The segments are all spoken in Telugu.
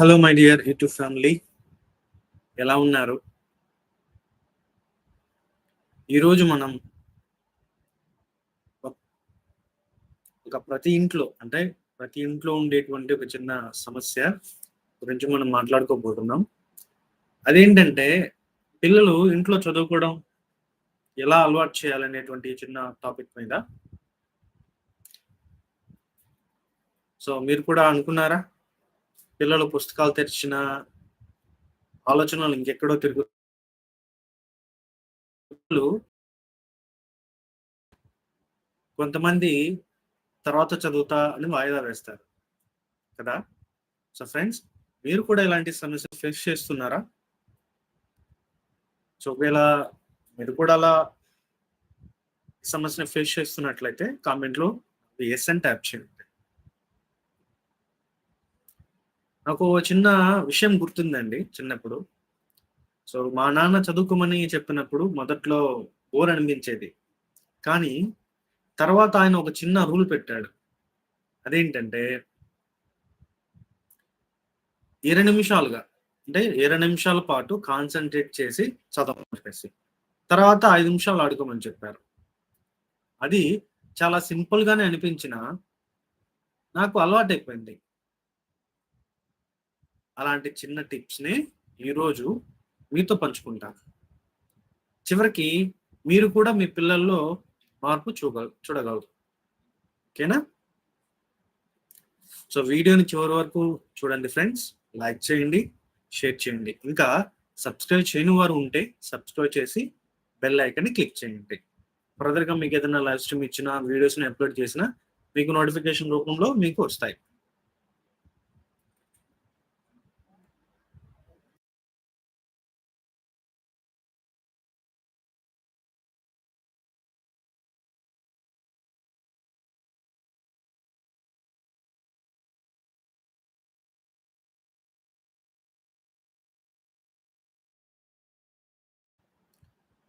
Hello my dear YouTube family ఎలా ఉన్నారు? ఈరోజు మనం ఒక- ఒక ప్రతి ఇంట్లో అంటే ప్రతి ఇంట్లో ఉండేటువంటి ఒక చిన్న సమస్య గురించి మనం మాట్లాడుకోబోతున్నాం. అదేంటంటే పిల్లలు ఇంట్లో చదువుకోవడం ఎలా అలవాటు చేయాలనేటువంటి చిన్న టాపిక్ మీద. సో మీరు కూడా అనుకున్నారా? పిల్లలు పుస్తకాలు తెరిచిన ఆలోచనలు ఇంకెక్కడో తిరుగు కొంతమంది తర్వాత చదువుతా అని వాయిదా వేస్తారు. కదా? సో ఫ్రెండ్స్ మీరు కూడా ఇలాంటి సమస్య ఫేస్ చేస్తున్నారా? సో ఒకవేళ మీరు కూడా అలా సమస్యను ఫేస్ చేస్తున్నట్లయితే కామెంట్లో ఎస్ అని ట్యాప్ చేయండి. నాకు చిన్న విషయం గుర్తుందండి చిన్నప్పుడు. సో మా నాన్న చదువుకోమని చెప్పినప్పుడు మొదట్లో బోర్ అనిపించేది. కానీ తర్వాత ఆయన ఒక చిన్న రూల్ పెట్టాడు. అదేంటంటే ఇరవై నిమిషాలుగా అంటే ఇరవై నిమిషాల పాటు కాన్సన్ట్రేట్ చేసి చదవమని తర్వాత ఐదు నిమిషాలు ఆడుకోమని చెప్పారు. అది చాలా సింపుల్గానే అనిపించిన నాకు అలవాటు అయిపోయింది అలాంటి చిన్న టిప్స్ని ఈరోజు మీతో పంచుకుంటాను. చివరికి మీరు కూడా మీ పిల్లల్లో మార్పు చూగ చూడగలరు. ఓకేనా? సో వీడియోని చివరి వరకు చూడండి ఫ్రెండ్స్. లైక్ చేయండి షేర్ చేయండి. ఇంకా సబ్స్క్రైబ్ చేయని వారు ఉంటే సబ్స్క్రైబ్ చేసి బెల్ ఐకన్ని క్లిక్ చేయండి. ఫర్దర్గా మీకు ఏదైనా లైవ్ స్ట్రీమ్ ఇచ్చిన వీడియోస్ని అప్లోడ్ చేసినా మీకు నోటిఫికేషన్ రూపంలో మీకు వస్తాయి.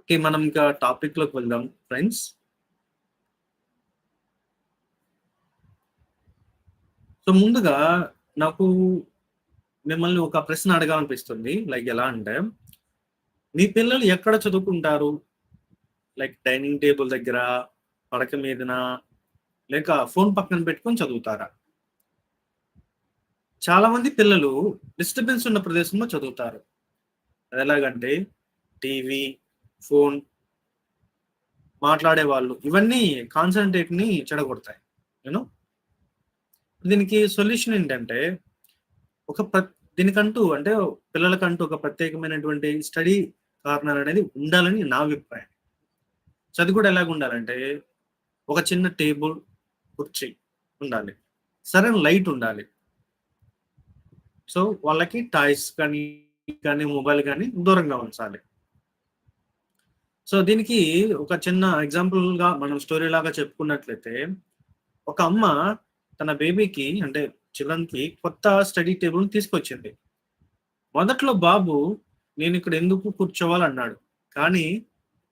ఓకే మనం ఇంకా టాపిక్లోకి వెళ్దాం ఫ్రెండ్స్ సో ముందుగా నాకు మిమ్మల్ని ఒక ప్రశ్న అడగాలనిపిస్తుంది లైక్ ఎలా అంటే మీ పిల్లలు ఎక్కడ చదువుకుంటారు? లైక్ డైనింగ్ టేబుల్ దగ్గర పడక మీదన? లేక ఫోన్ పక్కన పెట్టుకొని చదువుతారా? చాలా మంది పిల్లలు డిస్టర్బెన్స్ ఉన్న ప్రదేశంలో చదువుతారు. అది ఎలాగంటే టీవీ ఫోన్ మాట్లాడే వాళ్ళు ఇవన్నీ కాన్సన్ట్రేట్ని చెడగొడతాయి నేను దీనికి సొల్యూషన్ ఏంటంటే ఒక ప్ర దీనికంటూ అంటే పిల్లలకంటూ ఒక ప్రత్యేకమైనటువంటి స్టడీ కార్నర్ అనేది ఉండాలని నా అభిప్రాయం. చదువు కూడా ఎలాగ ఉండాలంటే ఒక చిన్న టేబుల్ కుర్చీ ఉండాలి. సరైన లైట్ ఉండాలి. సో వాళ్ళకి టాయ్స్ కానీ కానీ మొబైల్ కానీ దూరంగా ఉంచాలి. సో దీనికి ఒక చిన్న ఎగ్జాంపుల్గా మనం స్టోరీ లాగా చెప్పుకున్నట్లయితే ఒక అమ్మ తన బేబీకి అంటే చిల్డ్రన్కి కొత్త స్టడీ టేబుల్ తీసుకొచ్చింది. మొదట్లో బాబు నేను ఇక్కడ ఎందుకు కూర్చోవాలన్నాడు? కానీ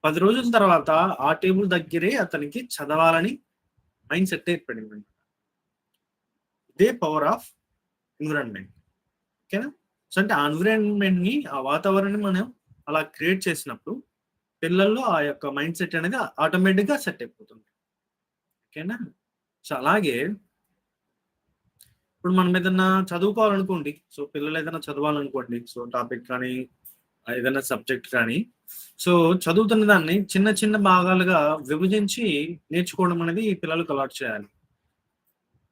పది రోజుల తర్వాత ఆ టేబుల్ దగ్గరే అతనికి చదవాలని మైండ్ సెట్ ఏర్పడింది ఇదే పవర్ ఆఫ్ ఎన్విరాన్మెంట్ ఓకేనా? సో అంటే ఆ ఎన్విరాన్మెంట్ని ఆ వాతావరణాన్ని మనం అలా క్రియేట్ చేసినప్పుడు పిల్లల్లో ఆ యొక్క మైండ్ సెట్ అనేది ఆటోమేటిక్గా సెట్ అయిపోతుంది. ఓకేనా? సో అలాగే ఇప్పుడు మనం ఏదైనా చదువుకోవాలనుకోండి సో పిల్లలు ఏదైనా చదవాలనుకోండి సో టాపిక్ కానీ ఏదైనా సబ్జెక్ట్ కానీ సో చదువుతున్న దాన్ని చిన్న చిన్న భాగాలుగా విభజించి నేర్చుకోవడం అనేది పిల్లలకు అలాట్ చేయాలి.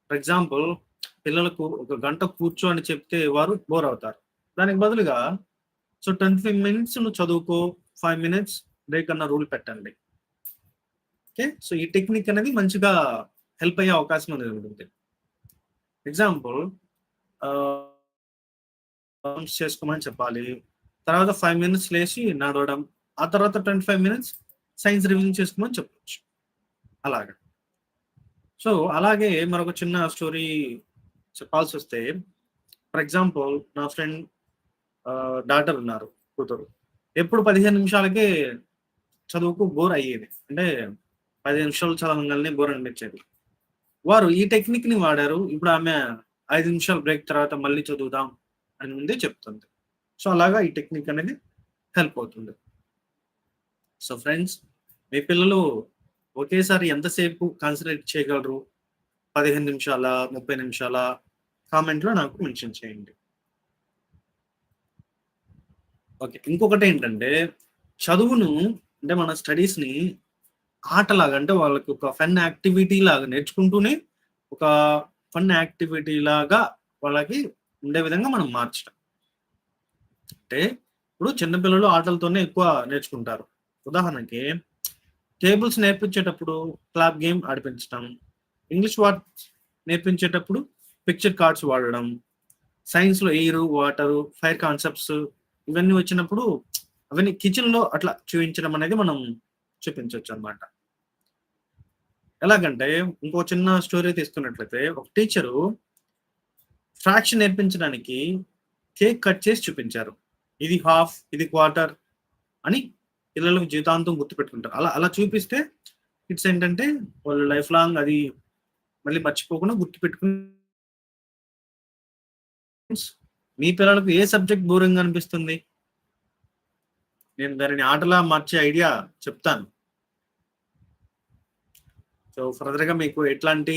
ఫర్ ఎగ్జాంపుల్ పిల్లలకు ఒక గంట కూర్చో అని చెప్తే వారు బోర్ అవుతారు. దానికి బదులుగా సో ట్వంటీ ఫైవ్ మినిట్స్ నువ్వు చదువుకో ఫైవ్ మినిట్స్ బ్రేక్ అన్న రూల్ పెట్టండి. ఓకే సో ఈ టెక్నిక్ అనేది మంచిగా హెల్ప్ అయ్యే అవకాశం అనేది ఉంటుంది ఎగ్జాంపుల్ చేసుకోమని చెప్పాలి. తర్వాత ఫైవ్ మినిట్స్ లేచి నడవడం. ఆ తర్వాత twenty five minutes science revision చేసుకోమని చెప్పవచ్చు అలాగా. సో అలాగే మరొక చిన్న స్టోరీ చెప్పాల్సి వస్తే ఫర్ ఎగ్జాంపుల్ నా ఫ్రెండ్ డాటర్ ఉన్నారు కూతురు. ఎప్పుడు పదిహేను నిమిషాలకే చదువుకు బోర్ అయ్యేది. అంటే పది నిమిషాలు చదవగానే బోర్ అనిపించేది. వారు ఈ టెక్నిక్ని వాడారు. ఇప్పుడు ఆమె ఐదు నిమిషాలు బ్రేక్ తర్వాత మళ్ళీ చదువుదాం అని ముందే చెప్తుంది. సో అలాగా ఈ టెక్నిక్ అనేది హెల్ప్ అవుతుంది. సో ఫ్రెండ్స్ మీ పిల్లలు ఒకేసారి ఎంతసేపు కాన్సన్ట్రేట్ చేయగలరు? పదిహేను నిమిషాల? ముప్పై నిమిషాల? కామెంట్లో నాకు మెన్షన్ చేయండి. ఓకే ఇంకొకటి ఏంటంటే చదువును అంటే మన స్టడీస్ని ఆటలాగా అంటే వాళ్ళకి ఒక ఫన్ యాక్టివిటీ లాగా నేర్చుకుంటూనే ఒక ఫన్ యాక్టివిటీ లాగా వాళ్ళకి ఉండే విధంగా మనం మార్చడం అంటే ఇప్పుడు చిన్నపిల్లలు ఆటలతోనే ఎక్కువ నేర్చుకుంటారు. ఉదాహరణకి టేబుల్స్ నేర్పించేటప్పుడు క్లాప్ గేమ్ ఆడిపించడం ఇంగ్లీష్ వర్డ్స్ నేర్పించేటప్పుడు పిక్చర్ కార్డ్స్ వాడడం సైన్స్లో ఎయిర్ వాటర్ ఫైర్ కాన్సెప్ట్స్ ఇవన్నీ వచ్చినప్పుడు అవన్నీ కిచెన్లో అట్లా చూపించడం అనేది మనం చూపించవచ్చు అనమాట ఎలాగంటే ఇంకో చిన్న స్టోరీ తీసుకున్నట్లయితే ఒక టీచరు ఫ్రాక్షన్ నేర్పించడానికి కేక్ కట్ చేసి చూపించారు. ఇది హాఫ్ ఇది క్వార్టర్ అని పిల్లలకు జీవితాంతం గుర్తుపెట్టుకుంటారు అలా అలా చూపిస్తే ఇట్స్ ఏంటంటే వాళ్ళు లైఫ్ లాంగ్ అది మళ్ళీ మర్చిపోకుండా గుర్తుపెట్టుకుని మీ పిల్లలకు ఏ సబ్జెక్ట్ బోరింగ్ అనిపిస్తుంది? నేను దానిని ఆటలా మార్చే ఐడియా చెప్తాను. సో ఫర్దర్గా మీకు ఎట్లాంటి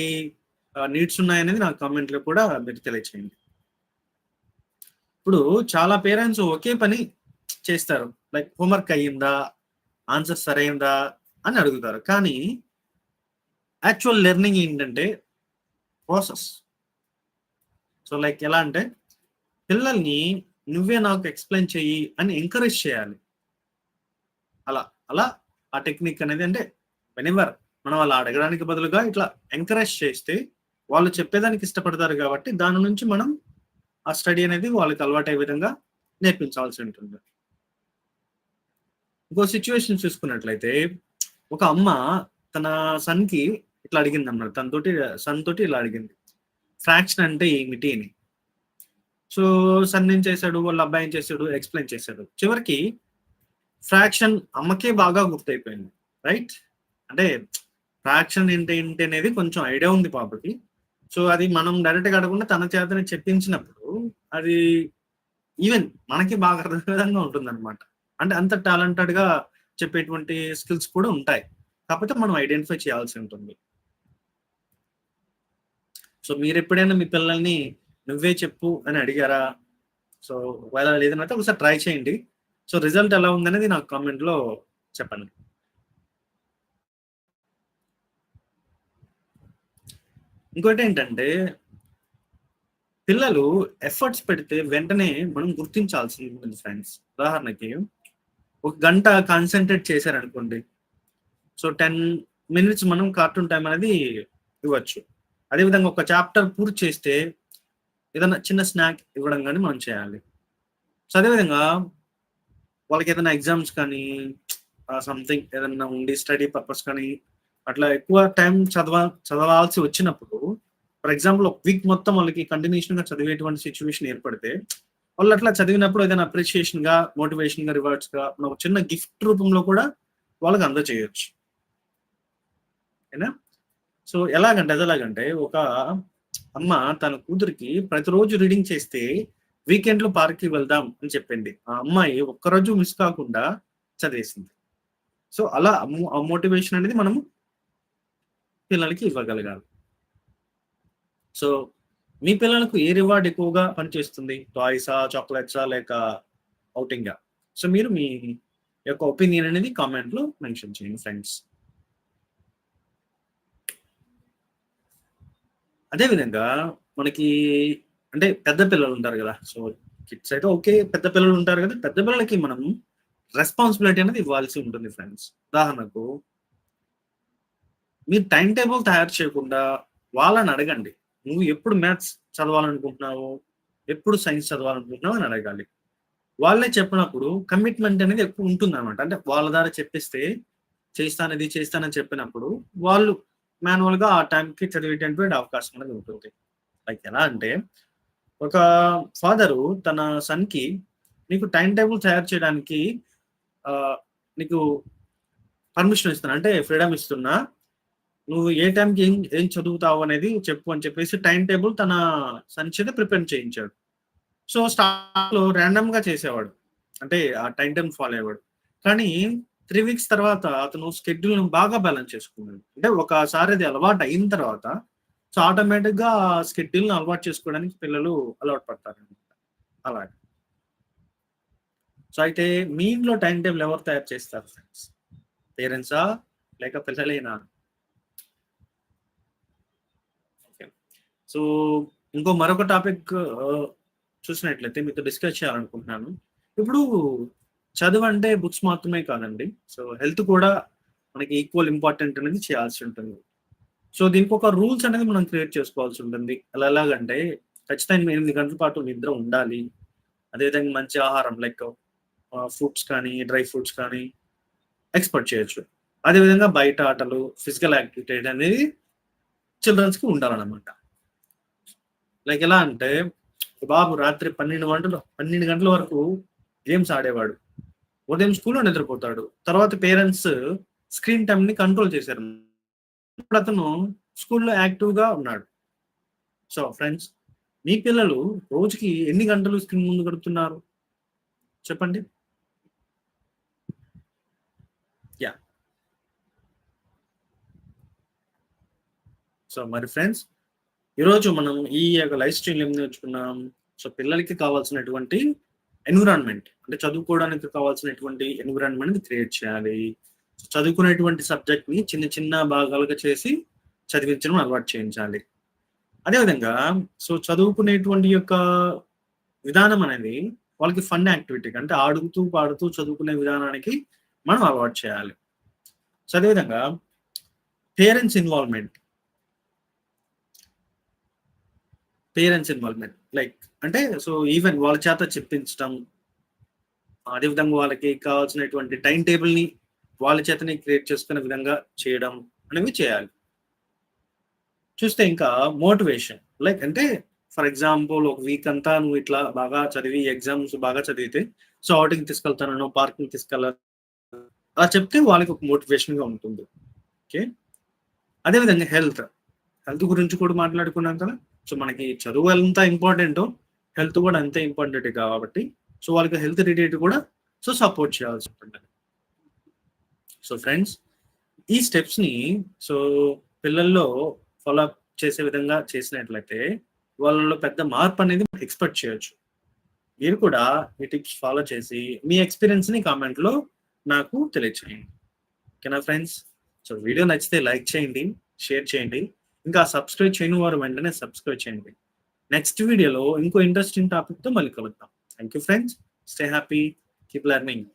నీడ్స్ ఉన్నాయనేది నా కామెంట్లో కూడా మీరు తెలియచేయండి. ఇప్పుడు చాలా పేరెంట్స్ ఒకే పని చేస్తారు. లైక్ హోంవర్క్ అయ్యిందా ఆన్సర్ సరైందా అని అడుగుతారు. కానీ యాక్చువల్ లెర్నింగ్ ఏంటంటే ప్రాసెస్. సో లైక్ ఎలా అంటే పిల్లల్ని నువ్వే నాకు ఎక్స్ప్లెయిన్ చెయ్యి అని ఎంకరేజ్ చేయాలి. అలా అలా ఆ టెక్నిక్ అనేది అంటే వెనివర్ మనం అలా అడగడానికి బదులుగా ఇట్లా ఎంకరేజ్ చేస్తే వాళ్ళు చెప్పేదానికి ఇష్టపడతారు కాబట్టి దాని నుంచి మనం ఆ స్టడీ అనేది వాళ్ళకి అలవాటు అయ్యే విధంగా నేర్పించాల్సి ఉంటుంది. ఇంకో సిచ్యువేషన్ చూసుకున్నట్లయితే ఒక అమ్మ తన సన్కి ఇట్లా అడిగింది అన్నమాట. తనతోటి సన్ తోటి ఇలా అడిగింది. ఫ్రాక్షన్ అంటే ఏమిటి అని. సో సన్ ఏం చేశాడు? వాళ్ళ అబ్బాయి ఏం చేశాడు? ఎక్స్ప్లెయిన్ చేశాడు. చివరికి ఫ్రాక్షన్ అమ్మకే బాగా గుర్తయిపోయింది రైట్ అంటే ఫ్రాక్షన్ ఏంటి ఏంటి అనేది కొంచెం ఐడియా ఉంది పాపకి సో అది మనం డైరెక్ట్గా అడగకుండా తన చేతనే చెప్పించినప్పుడు అది ఈవెన్ మనకి బాగా అర్థం విధంగా ఉంటుంది అనమాట అంటే అంత టాలెంటెడ్గా చెప్పేటువంటి స్కిల్స్ కూడా ఉంటాయి. కాకపోతే మనం ఐడెంటిఫై చేయాల్సి ఉంటుంది. సో మీరు ఎప్పుడైనా మీ పిల్లల్ని నువ్వే చెప్పు అని అడిగారా? సో ఒకవేళ లేదనైతే ఒకసారి ట్రై చేయండి. సో రిజల్ట్ ఎలా ఉందనేది నాకు కామెంట్లో చెప్పండి. ఇంకోటి ఏంటంటే పిల్లలు ఎఫర్ట్స్ పెడితే వెంటనే మనం గుర్తించాల్సి ఉంటుంది ఫ్రెండ్స్. ఉదాహరణకి ఒక గంట కాన్సన్ట్రేట్ చేశారనుకోండి సో టెన్ మినిట్స్ మనం కార్టూన్ టైం అనేది ఇవ్వచ్చు. అదేవిధంగా ఒక చాప్టర్ పూర్తి చేస్తే ఏదైనా చిన్న స్నాక్ ఇవ్వడం కానీ మనం చేయాలి. సో అదేవిధంగా వాళ్ళకి ఏదైనా ఎగ్జామ్స్ కానీ సంథింగ్ ఏదైనా ఉండి స్టడీ పర్పస్ కానీ అట్లా ఎక్కువ టైం చదవ చదవాల్సి వచ్చినప్పుడు ఫర్ ఎగ్జాంపుల్ ఒక వీక్ మొత్తం వాళ్ళకి కంటిన్యూషన్గా చదివేటువంటి సిచ్యువేషన్ ఏర్పడితే వాళ్ళు అట్లా చదివినప్పుడు ఏదైనా అప్రిషియేషన్గా మోటివేషన్గా రివార్డ్స్గా మనం ఒక చిన్న గిఫ్ట్ రూపంలో కూడా వాళ్ళకి అందజేయచ్చు. ఏనా? సో ఎలాగంటే అది ఎలాగంటే ఒక అమ్మ తన కూతురికి ప్రతిరోజు రీడింగ్ చేస్తే వీకెండ్లో పార్క్కి వెళ్దాం అని చెప్పింది. ఆ అమ్మాయి ఒక్కరోజు మిస్ కాకుండా చదివేసింది. సో అలా ఆ మోటివేషన్ అనేది మనము పిల్లలకి ఇవ్వగలగాలి. సో మీ పిల్లలకు ఏ రివార్డ్ ఎక్కువగా పనిచేస్తుంది? టాయ్సా చాక్లెట్సా లేక అవుటింగా సో మీరు మీ యొక్క ఒపీనియన్ అనేది కామెంట్లో మెన్షన్ చేయండి ఫ్రెండ్స్ అదేవిధంగా మనకి అంటే పెద్ద పిల్లలు ఉంటారు కదా. సో కిడ్స్ అయితే ఓకే పెద్ద పిల్లలు ఉంటారు కదా. పెద్ద పిల్లలకి మనం రెస్పాన్సిబిలిటీ అనేది ఇవ్వాల్సి ఉంటుంది ఫ్రెండ్స్ ఉదాహరణకు మీరు టైం టేబుల్ తయారు చేయకుండా వాళ్ళని అడగండి. నువ్వు ఎప్పుడు మ్యాథ్స్ చదవాలనుకుంటున్నావు? ఎప్పుడు సైన్స్ చదవాలనుకుంటున్నావు? అని అడగాలి. వాళ్ళే చెప్పినప్పుడు కమిట్మెంట్ అనేది ఎక్కువ ఉంటుంది అనమాట అంటే వాళ్ళ ద్వారా చెప్పిస్తే చేస్తాను ఇది చేస్తానని చెప్పినప్పుడు వాళ్ళు మాన్యువల్గా ఆ టైంకి చదివేటటువంటి అవకాశం అనేది ఉంటుంది. లైక్ ఎలా అంటే ఒక ఫాదరు తన సన్కి నీకు టైం టేబుల్ తయారు చేయడానికి నీకు పర్మిషన్ ఇస్తున్నా అంటే ఫ్రీడమ్ ఇస్తున్నా. నువ్వు ఏ టైంకి ఏం ఏం చదువుతావు అనేది చెప్పు అని చెప్పేసి టైం టేబుల్ తన సన్ చేత ప్రిపేర్ చేయించాడు. సో స్టార్ట్లో లో ర్యాండమ్గా చేసేవాడు. అంటే ఆ టైం టైం ఫాలో అయ్యేవాడు. కానీ త్రీ వీక్స్ తర్వాత అతను షెడ్యూల్ బాగా బ్యాలెన్స్ చేసుకున్నాడు. అంటే ఒకసారి అది అలవాటు అయిన తర్వాత సో ఆటోమేటిక్గా షెడ్యూల్ అలవాటు చేసుకోవడానికి పిల్లలు అలవాటు పడతారు అలాగే. సో అయితే మీ ఇంట్లో టైం టేబుల్ ఎవరు తయారు చేస్తారు ఫ్రెండ్స్? పేరెంట్సా? లేక పిల్లలేనా? ఓకే. సో ఇంకో మరొక టాపిక్ చూసినట్లయితే మీతో డిస్కస్ చేయాలనుకుంటున్నాను. ఇప్పుడు చదువు అంటే బుక్స్ మాత్రమే కాదండి. సో హెల్త్ కూడా మనకి ఈక్వల్ ఇంపార్టెంట్ అనేది చేయాల్సి ఉంటుంది. సో దీనికి ఒక రూల్స్ అనేది మనం క్రియేట్ చేసుకోవాల్సి ఉంటుంది. అలా ఎలాగంటే ఖచ్చితంగా ఎనిమిది గంటల పాటు నిద్ర ఉండాలి. అదేవిధంగా మంచి ఆహారం లైక్ ఫ్రూట్స్ కానీ డ్రై ఫ్రూట్స్ కానీ ఎక్స్పర్ట్ చేయొచ్చు. అదేవిధంగా బయట ఆటలు ఫిజికల్ యాక్టివిటీ అనేది చిల్డ్రన్స్కి ఉండాలన్నమాట. లైక్ ఎలా అంటే బాబు రాత్రి పన్నెండు గంటలు పన్నెండు గంటల వరకు గేమ్స్ ఆడేవాడు. ఉదయం స్కూల్లో నిద్రపోతాడు. తర్వాత పేరెంట్స్ స్క్రీన్ టైం ని కంట్రోల్ చేశారు. ఇప్పుడు అతను స్కూల్లో యాక్టివ్గా ఉన్నాడు. సో ఫ్రెండ్స్ మీ పిల్లలు రోజుకి ఎన్ని గంటలు స్క్రీన్ ముందు గడుపుతున్నారు? చెప్పండి. యా. సో మరి ఫ్రెండ్స్ ఈరోజు మనం ఈ యొక్క లైఫ్ స్టైల్ ఏం నేర్చుకున్నాం? సో పిల్లలకి కావాల్సినటువంటి ఎన్విరాన్మెంట్ అంటే చదువుకోవడానికి కావాల్సినటువంటి ఎన్విరాన్మెంట్ క్రియేట్ చేయాలి. చదువుకునేటువంటి సబ్జెక్ట్ని చిన్న చిన్న భాగాలుగా చేసి చదివించడం అలవాటు చేయించాలి. అదేవిధంగా సో చదువుకునేటువంటి యొక్క విధానం అనేది వాళ్ళకి ఫన్ యాక్టివిటీ అంటే ఆడుతూ పాడుతూ చదువుకునే విధానానికి మనం అలవాటు చేయాలి. సో అదేవిధంగా parents involvement parents involvement like అంటే సో ఈవెన్ వాళ్ళ చేత చెప్పించడం అదేవిధంగా వాళ్ళకి కావాల్సినటువంటి టైం టేబుల్ని వాళ్ళ చేతని క్రియేట్ చేసుకునే విధంగా చేయడం అనేవి చేయాలి. చూస్తే ఇంకా మోటివేషన్ లైక్ అంటే ఫర్ ఎగ్జాంపుల్ ఒక వీక్ అంతా నువ్వు ఇట్లా బాగా చదివి ఎగ్జామ్స్ బాగా చదివితే సో అవుటింగ్ తీసుకెళ్తాను పార్కింగ్ తీసుకెళ్ళ అలా చెప్తే వాళ్ళకి ఒక మోటివేషన్గా ఉంటుంది. ఓకే అదేవిధంగా హెల్త్ హెల్త్ గురించి కూడా మాట్లాడుకున్నాం కదా. సో మనకి చదువు ఎంత ఇంపార్టెంటో హెల్త్ కూడా అంతే ఇంపార్టెంట్ కాబట్టి సో వాళ్ళకి హెల్త్ రిలేటెడ్ కూడా సో సపోర్ట్ చేయాల్సి ఉంటుంది. సో ఫ్రెండ్స్ ఈ స్టెప్స్ని సో పిల్లల్లో ఫాలో అప్ చేసే విధంగా చేసినట్లయితే వాళ్ళలో పెద్ద మార్పు అనేది ఎక్స్పెక్ట్ చేయొచ్చు. మీరు కూడా ఈ టిప్స్ ఫాలో చేసి మీ ఎక్స్పీరియన్స్ని కామెంట్లో నాకు తెలియచేయండి. ఓకేనా ఫ్రెండ్స్ సో వీడియో నచ్చితే లైక్ చేయండి షేర్ చేయండి. ఇంకా సబ్స్క్రైబ్ చేయని వారు వెంటనే సబ్స్క్రైబ్ చేయండి. నెక్స్ట్ వీడియోలో ఇంకో ఇంట్రెస్టింగ్ టాపిక్తో మళ్ళీ కలుద్దాం. Thank you friends stay happy keep learning